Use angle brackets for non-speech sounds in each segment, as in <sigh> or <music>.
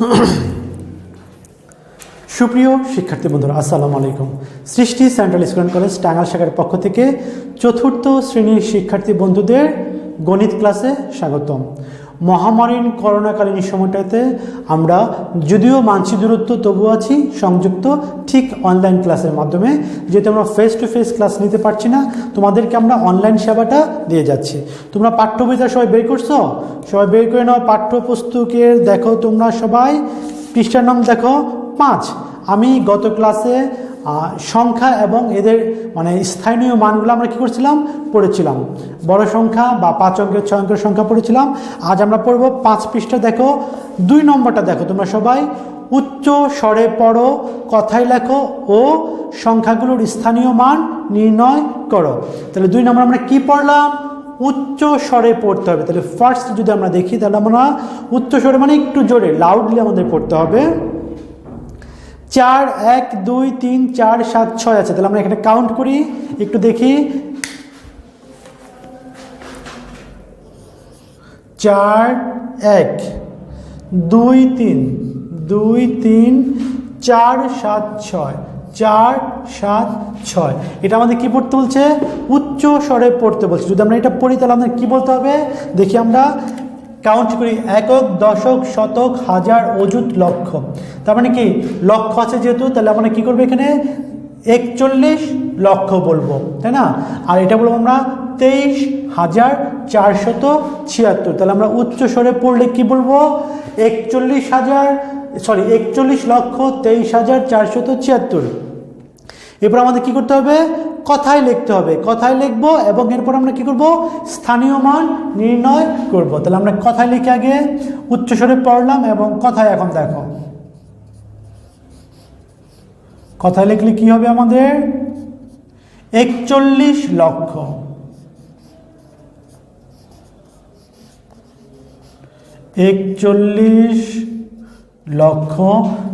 <coughs> সুপ্রিয় শিক্ষার্থী বন্ধুরা, আসসালামু আলাইকুম। Srishti central school and college Tangail শাখার পক্ষ থেকে চতুর্থ শ্রেণির শিক্ষার্থী বন্ধুদের গণিত ক্লাসে স্বাগতম। মহামারীর করোনাকালীন সময়টাতে আমরা যদিও মানসিক দূরত্ব তবু আছি, সংযুক্ত, ঠিক অনলাইন ক্লাসের মাধ্যমে। যেহেতু আমরা ফেস টু ফেস ক্লাস নিতে পারছি না, তোমাদেরকে আমরা অনলাইন সেবাটা দিয়ে যাচ্ছি। তোমরা পাঠ্য বইটা সবাই বের করছ? সবাই বের করে নাও পাঠ্যপুস্তকের দেখো তোমরা সবাই। পৃষ্ঠার নাম দেখো, পাঁচ। আমি গত ক্লাসে সংখ্যা এবং এদের মানে স্থানীয় মানগুলো আমরা কি করছিলাম? পড়েছিলাম। বড় সংখ্যা বা পাঁচ অঙ্কের, ছয় অঙ্কের সংখ্যা পড়েছিলাম। আজ আমরা পড়ব পাঁচ পৃষ্ঠা। দেখো, দুই নম্বরটা দেখো তোমরা সবাই। উচ্চ স্বরে পড়ো, কথায় লেখো ও সংখ্যাগুলোর স্থানীয় মান নির্ণয় করো। তাহলে দুই নম্বর আমরা কি পড়লাম? উচ্চ স্বরে পড়তে হবে। তাহলে ফার্স্ট যদি আমরা দেখি, তাহলে আমরা, উচ্চ স্বরে মানে একটু জোরে লাউডলি আমাদের পড়তে হবে। চার, এক, দুই, তিন, চার, সাত, ছয় আছে। তাহলে আমরা এখানে কাউন্ট করি, একটু দেখি। চার, এক, দুই, তিন দুই, তিন, চার, সাত, ছয়, চার, সাত, ছয়। এটা আমাদের কি পড়তে বলছে? উচ্চ স্বরে পড়তে বলছে। যদি আমরা এটা পড়ি, তাহলে আমাদের কি বলতে হবে? দেখি আমরা। কাউন্ট করি, একক, দশক, শতক, হাজার, অযুত, লক্ষ। তার মানে কি? লক্ষ আছে যেহেতু, তাহলে আমরা কি করব এখানে? একচল্লিশ লক্ষ বলব, তাই না? আর এটা বলব আমরা তেইশ হাজার চারশত ছিয়াত্তর। তাহলে আমরা উচ্চ স্বরে পড়লে কি বলব? একচল্লিশ হাজার সরি একচল্লিশ লক্ষ, তেইশ হাজার চারশত ছিয়াত্তর। এরপর আমাদের কি করতে হবে? কথায় লিখতে হবে। কথায় লিখব এবং এরপর আমরা কি করব? স্থানীয় মান নির্ণয় করব। তাহলে আমরা কথায় লিখে আগে, উচ্চস্বরে পড়লাম এবং কথায় এখন দেখো। কথায় লিখলে কি হবে আমাদের? একচল্লিশ লক্ষ। একচল্লিশ লক্ষ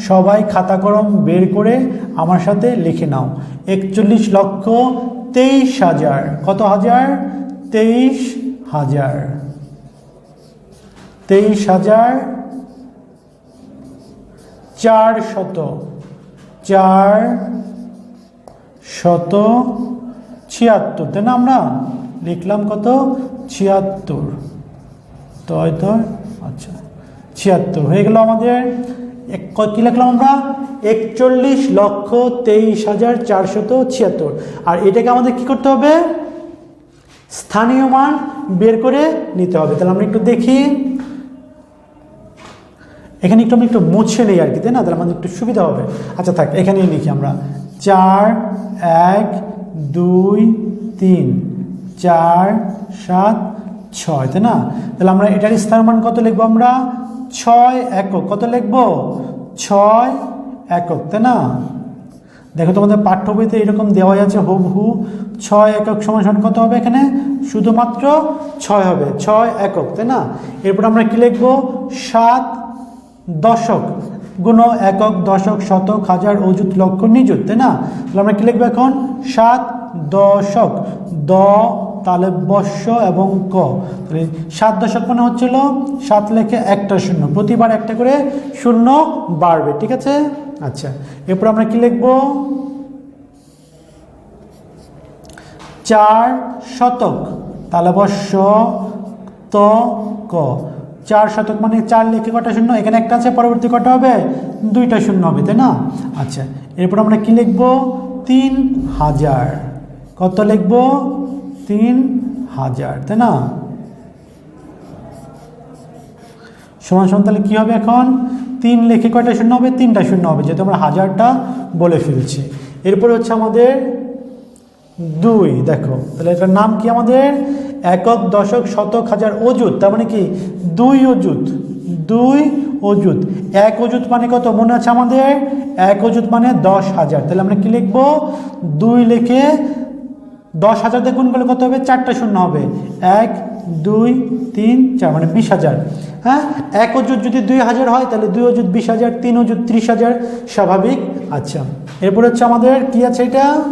সবাই খাতা কলম বের করে আমার সাথে লিখে নাও। একচল্লিশ লক্ষ তেইশ হাজার। কত হাজার? তেইশ হাজার। তেইশ হাজার চার শত। চার শত ছিয়াত্তর। তাই না আমরা? লিখলাম কত? ছিয়াত্তর। তয় তয় আচ্ছা। ছিয়াত্তর। হয়ে গেল আমাদের ক- লিখলাম আমরা? একচল্লিশ লক্ষ তেইশ হাজার চারশত ছিয়াত্তর। আর এটাকে আমাদের কি করতে হবে? স্থানীয় মান বের করে নিতে হবে। তাহলে আমরা একটু দেখি। এখানে একটু আমি একটু মুছে নেই আর কি, তাই না? তাহলে আমাদের একটু সুবিধা হবে। আচ্ছা থাক, এখানেই লিখি আমরা। চার, এক, দুই, তিন, চার, সাত, ছয়, তাই না? তাহলে আমরা এটার স্থান মান কত লিখব আমরা? ছয় একক। কত লিখব? ছয় একক, তাই না? দেখো তোমাদের পাঠ্য বইতে এরকম দেওয়াই আছে, হুবহু ছয় একক সমান সমান কত হবে এখানে? শুধুমাত্র ছয় হবে, ছয় একক, তাই না? এরপর আমরা কি লিখব? সাত দশক গুণ একক দশক শতক হাজার অযুত লক্ষ নিযুত, তাই না? তাহলে আমরা কি লিখব এখন? সাত দশক, দ তাহলে বর্ষ এবং ক। তাহলে সাত দশক মানে হচ্ছিল সাত লেখে একটা শূন্য। প্রতিবার একটা করে শূন্য বাড়বে, ঠিক আছে? আচ্ছা এরপর আমরা কি লিখব? চার শতক। তাহলে বর্ষ ত ক। চার শতক মানে চার লেখে কটা শূন্য? এখানে একটা আছে, পরবর্তী কটা হবে? দুইটা শূন্য হবে, তাই না? আচ্ছা এরপর আমরা কি লিখব? তিন হাজার। কত লিখব? তিন হাজার, তাই না? সমান সমান তাহলে কী হবে এখন? তিন লেখে কয়টা শূন্য হবে? তিনটা শূন্য হবে, যেহেতু আমরা হাজারটা বলে ফেলছি। এরপরে হচ্ছে আমাদের দুই, দেখো, তাহলে এটার নাম কি আমাদের? একক, দশক, শতক, হাজার অজুত তার মানে কি? দুই অজুত দুই অজুত এক অজুত মানে কত? মনে আছে আমাদের? এক অজুত মানে দশ হাজার। তাহলে আমরা কি লিখব? দুই লিখে দশ হাজার দিয়ে গুণ করলে কত হবে? চারটা শূন্য হবে। এক, দুই, তিন, চার মানে বিশ হাজার। হ্যাঁ? এক অজুত যদি দুই হাজার হয়, তাহলে দুই অজুত বিশ হাজার, তিন অজুত ত্রিশ হাজার, স্বাভাবিক। আচ্ছা এরপর হচ্ছে আমাদের কি আছে এটা?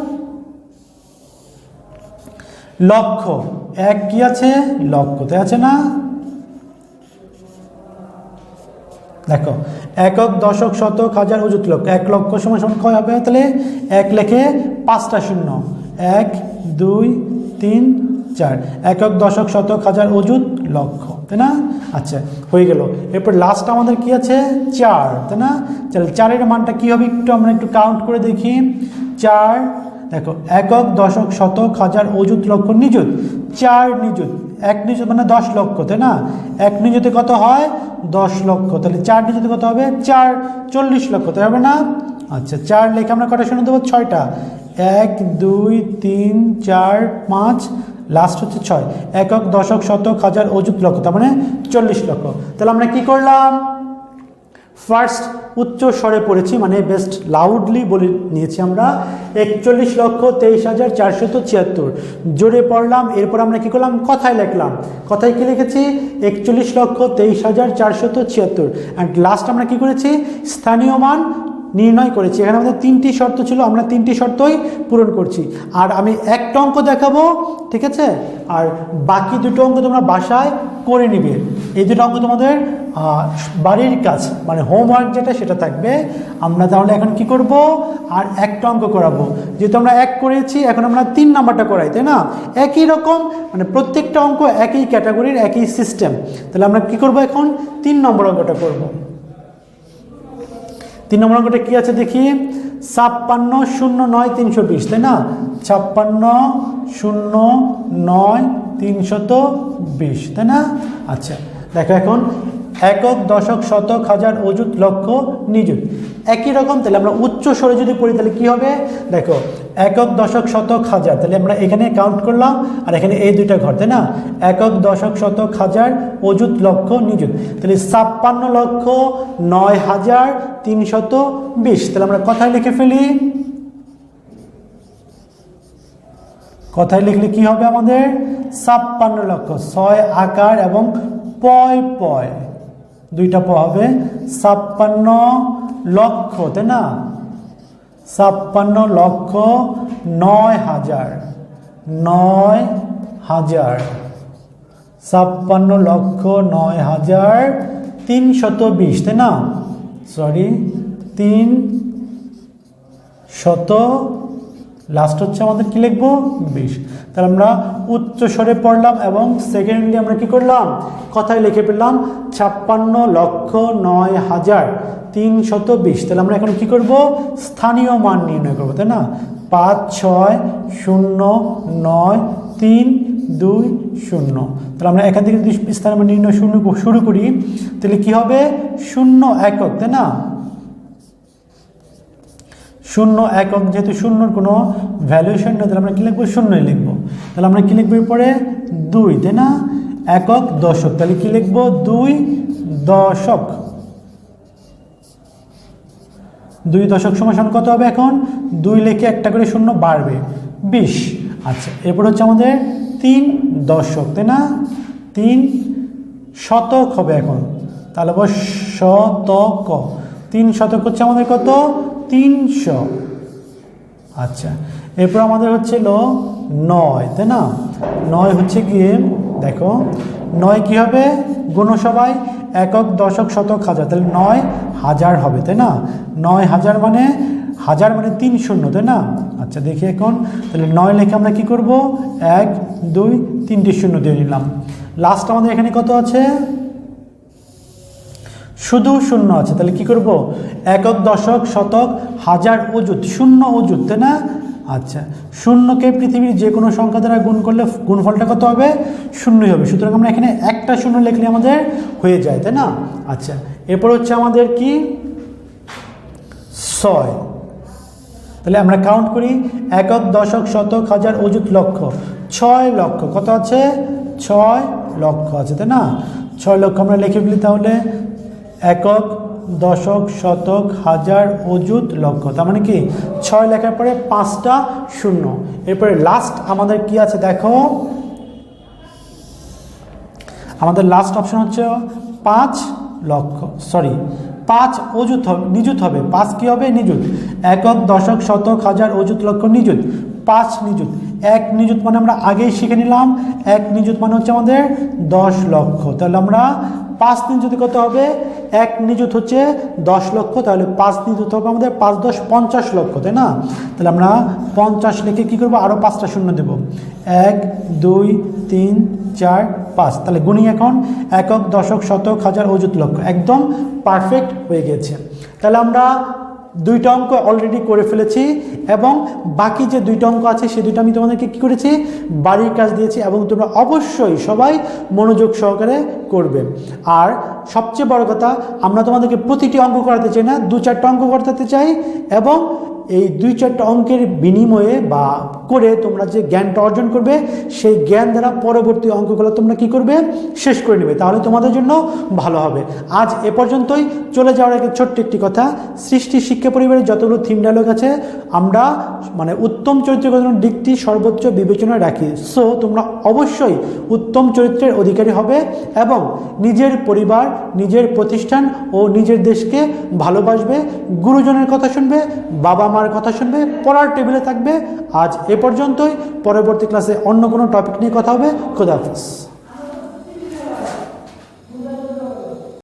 লক্ষ এক কি আছে? লক্ষতে আছে না? দেখো, একক, দশক, শতক, হাজার, অযুত লক্ষ এক লক্ষ সময় সমান কয় হবে? তাহলে এক লেখে পাঁচটা শূন্য। এক দুই, তিন, চার। একক, দশক, শতক, হাজার অযুত লক্ষ। তাই না? আচ্ছা হয়ে গেল। এরপর লাস্ট আমাদের কি আছে? চার। তাই না? চারের মানটা কি হবে একটু আমরা একটু কাউন্ট করে দেখি। চার, দেখো, একক, দশক, শতক, হাজার অযুত লক্ষ, নিযুত। চার, নিযুত। এক, নিযুত মানে দশ লক্ষ, তাই না? এক, নিযুতে কত হয়? দশ লক্ষ। তাহলে চার, নিযুতে কত হবে? চার, চল্লিশ লক্ষ। তাই হবে না? আচ্ছা চার লেখে আমরা কটা শুনে দেবো? ছয়টা। এক, দুই, তিন, চার, পাঁচ লাস্ট হচ্ছে ছয়। একক, দশক, শতক, হাজার অযুত লক্ষ, তার মানে চল্লিশ লক্ষ। তাহলে আমরা কি করলাম? ফার্স্ট উচ্চ স্বরে পড়েছি মানে বেস্ট লাউডলি বলে নিয়েছি আমরা। একচল্লিশ লক্ষ, তেইশ হাজার চারশত ছিয়াত্তর। জোরে পড়লাম, এরপর আমরা কি করলাম? কথায় লিখলাম। কথায় কি লিখেছি? একচল্লিশ লক্ষ, তেইশ হাজার চারশত ছিয়াত্তর। অ্যান্ড লাস্ট আমরা কি করেছি? স্থানীয় মান নির্ণয় করেছি। এখানে আমাদের তিনটি শর্ত ছিল, আমরা তিনটি শর্তই পূরণ করছি। আর আমি একটা অঙ্ক দেখাবো, ঠিক আছে? আর বাকি দুটো অঙ্ক তোমরা বাসায় করে নিবে। এই দুটো অঙ্ক তোমাদের বাড়ির কাজ মানে হোমওয়ার্ক যেটা সেটা থাকবে। আমরা তাহলে এখন কি করব? আর একটা অঙ্ক করাবো। যেহেতু আমরা এক করেছি, এখন আমরা তিন নাম্বারটা করাই, তাই না? একই রকম মানে প্রত্যেকটা অঙ্ক একই ক্যাটাগরির, একই সিস্টেম তাহলে আমরা কি করব এখন? তিন নম্বর অঙ্কটা করব। তিন নম্বর অঙ্কটা কী আছে দেখি? ছাপ্পান্ন শূন্য নয় তিনশো বিশ, তাই না? ছাপ্পান্ন শূন্য নয় তিনশত বিশ, তাই না? আচ্ছা দেখো এখন, একক, দশক, শতক, হাজার, অযুত, লক্ষ, নিযুত। একই রকম, তাহলে আমরা উচ্চ স্বরে যদি পড়ি, তাহলে কী হবে? দেখো একক দশক শতক হাজার। তাহলে আমরা এখানে কাউন্ট করলাম, আর এখানে এই দুইটা ঘর, তাই না? একক দশক শতক হাজার অযুত লক্ষ নিযুত। তাহলে ছাপ্পান্ন লক্ষ নয় হাজার তিনশত বিশ। তাহলে আমরা কথায় লিখে ফেলি। কথায় লিখলে কি হবে আমাদের? ছাপ্পান্ন লক্ষ ছয় আকার এবং পয় পয়। দুইটা প হবে। ছাপ্পান্ন লক্ষ, তাই না? ছাপ্পান্ন লক্ষ নয় হাজার নয় হাজার, ছাপ্পান্ন লক্ষ নয় হাজার তিনশত বিশ, তাই না? সরি তিন শত লাস্ট হচ্ছে আমাদের কি লিখব? বিশ। তাহলে আমরা উচ্চ স্বরে পড়লাম এবং সেকেন্ডলি আমরা কি করলাম? কথায় লিখে পেলাম ছাপ্পান্ন লক্ষ নয় হাজার তিনশত বিশ। তাহলে আমরা এখন কি করব? স্থানীয় মান নির্ণয় করব, তাই না? পাঁচ, ছয়, শূন্য, নয়, তিন, দুই, শূন্য। তাহলে আমরা এখান থেকে যদি স্থানীয় মান নির্ণয় শূন্য শুরু করি, তাহলে কি হবে? শূন্য একক, তাই না? শূন্য একক, যেহেতু শূন্যর কোনো ভ্যালুয়েশন নেই, তাহলে আমরা কী লিখব? শূন্যই লিখব। তাহলে আমরা কী লিখব এরপরে? দুই, তাই না? একক দশক। তাহলে কী লিখব? দুই দশক। দুই দশক সময় সমান কত হবে এখন? দুই লেখে একটা করে শূন্য বাড়বে। বিশ। আচ্ছা এরপর হচ্ছে আমাদের তিন দশক, তাই না? তিন শতক হবে এখন। তাহলে বল শতক। তিন শতক হচ্ছে আমাদের কত? তিনশো। আচ্ছা এরপর আমাদের হচ্ছিল নয়, তাই না? নয় হচ্ছে গিয়ে, দেখো নয় কি হবে? গুণসভায় একক দশক শতক হাজার। তাহলে নয় হাজার হবে, তাই না? নয় হাজার মানে হাজার মানে তিন শূন্য, তাই না? আচ্ছা দেখি এখন। তাহলে নয় লেখে আমরা কি করব? এক, দুই, তিনটি শূন্য দিয়ে নিলাম। লাস্ট আমাদের এখানে কত আছে? শুধু শূন্য আছে। তাহলে কি করব? একক দশক শতক হাজার অযুত, শূন্য অযুত, তাই না? আচ্ছা শূন্যকে পৃথিবীর যে কোনো সংখ্যা দ্বারা গুণ করলে গুণফলটা কত হবে? শূন্যই হবে। সুতরাং আমরা এখানে একটা শূন্য লিখলে আমাদের হয়ে যায়, তাই না? আচ্ছা এরপর হচ্ছে আমাদের কি? ছয়। তাহলে আমরা কাউন্ট করি, একক, দশক, শতক, হাজার অযুত লক্ষ। ছয় লক্ষ, কত আছে? ছয় লক্ষ আছে, তাই না? ছয় লক্ষ আমরা লিখে ফেলি তাহলে, একক দশক, শতক, হাজার, অযুত লক্ষ তার মানে কি? ছয় লেখার পরে পাঁচটা শূন্য। এরপরে লাস্ট আমাদের কি আছে দেখো? আমাদের লাস্ট অপশন হচ্ছে পাঁচ লক্ষ। সরি পাঁচ অযুত হবে, নিযুত হবে। পাঁচ কি হবে? নিযুত। একক, দশক, শতক, হাজার, অযুত লক্ষ, নিযুত। পাঁচ নিযুত। এক নিযুত মানে আমরা আগেই শিখে নিলাম। এক নিযুত মানে হচ্ছে আমাদের দশ লক্ষ। তাহলে আমরা পাঁচ নিযুত কত হবে এক নিযুত হচ্ছে দশ লক্ষ, তাহলে পাঁচ নিযুত হবে আমাদের পাঁচ দশ পঞ্চাশ লক্ষ, তাই না? তাহলে আমরা পঞ্চাশ লিখে কী করব? আরও পাঁচটা শূন্য দেব। এক, দুই, তিন, চার, পাঁচ। তাহলে গুণী এখন একক, দশক, শতক, হাজার, অযুত লক্ষ। একদম পারফেক্ট হয়ে গেছে। তাহলে আমরা দুইটা অঙ্ক অলরেডি করে ফেলেছি। এবং বাকি যে দুইটা অঙ্ক আছে, সে দুইটা আমি তোমাদেরকে কী করেছি? বাড়ির কাজ দিয়েছি এবং তোমরা অবশ্যই সবাই মনোযোগ সহকারে করবে। আর সবচেয়ে বড় কথা, আমরা তোমাদেরকে প্রতিটি অঙ্ক করাতে চাই না, দু চারটা অঙ্ক করাতে চাই এবং এই দুই চারটা অঙ্কের বিনিময়ে বা করে তোমরা যে জ্ঞানটা অর্জন করবে, সেই জ্ঞান দ্বারা পরবর্তী অঙ্কগুলো তোমরা কি করবে? শেষ করে নেবে। তাহলে তোমাদের জন্য ভালো হবে। আজ এ পর্যন্তই। চলে যাওয়ার আগে ছোট্ট একটি কথা। সৃষ্টি শিক্ষা পরিবারের যতগুলো থিম ডায়লগ আছে, আমরা মানে উত্তম চরিত্র গঠনের দিকটি সর্বোচ্চ বিবেচনায় রাখি। সো তোমরা অবশ্যই উত্তম চরিত্রের অধিকারী হবে এবং নিজের পরিবার, নিজের প্রতিষ্ঠান ও নিজের দেশকে ভালোবাসবে, গুরুজনের কথা শুনবে বাবা মার কথা শুনবে, পড়ার টেবিলে থাকবে। আজ এ পর্যন্তই। পরবর্তী ক্লাসে অন্য কোনো টপিক নিয়ে কথা হবে। খোদাহাফিজ